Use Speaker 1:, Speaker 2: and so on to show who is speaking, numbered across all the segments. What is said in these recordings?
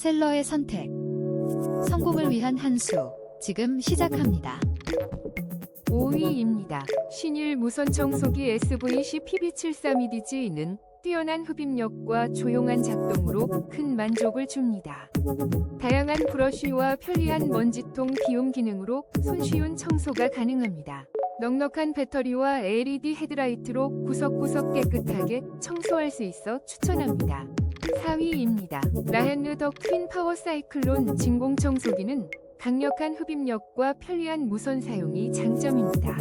Speaker 1: 셀러의 선택. 성공을 위한 한 수. 지금 시작합니다.
Speaker 2: 5위입니다. 신일 무선 청소기 SVC PB73EDG는 뛰어난 흡입력과 조용한 작동으로 큰 만족을 줍니다. 다양한 브러쉬와 편리한 먼지통 비움 기능으로 손쉬운 청소가 가능합니다. 넉넉한 배터리와 LED 헤드라이트로 구석구석 깨끗하게 청소할 수 있어 추천합니다. 4위입니다. 라헨르 더 퀸 파워 사이클론 진공 청소기는 강력한 흡입력과 편리한 무선 사용이 장점입니다.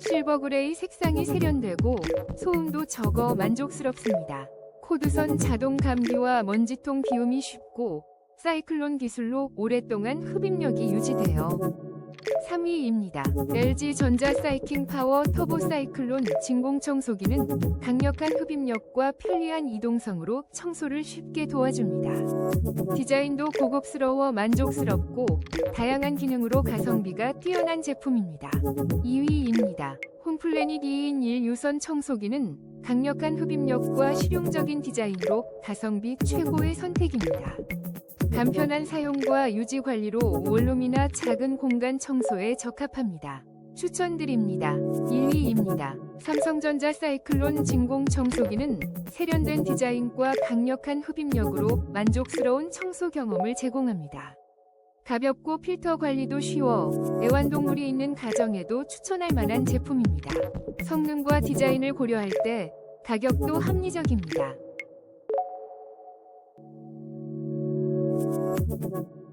Speaker 2: 실버 그레이 색상이 세련되고 소음도 적어 만족스럽습니다. 코드선 자동 감기와 먼지통 비움이 쉽고 사이클론 기술로 오랫동안 흡입력이 유지돼요. 3위입니다. LG 전자 사이킹 파워 터보 사이클론 진공 청소기는 강력한 흡입력과 편리한 이동성으로 청소를 쉽게 도와줍니다. 디자인도 고급스러워 만족스럽고 다양한 기능으로 가성비가 뛰어난 제품입니다. 2위입니다. 홈플래닛 2인 1 유선 청소기는 강력한 흡입력과 실용적인 디자인으로 가성비 최고의 선택입니다. 간편한 사용과 유지 관리로 원룸이나 작은 공간 청소에 적합합니다. 추천드립니다. 1위입니다. 삼성전자 사이클론 진공 청소기는 세련된 디자인과 강력한 흡입력으로 만족스러운 청소 경험을 제공합니다. 가볍고 필터 관리도 쉬워 애완동물이 있는 가정에도 추천할 만한 제품입니다. 성능과 디자인을 고려할 때 가격도 합리적입니다. Thank you.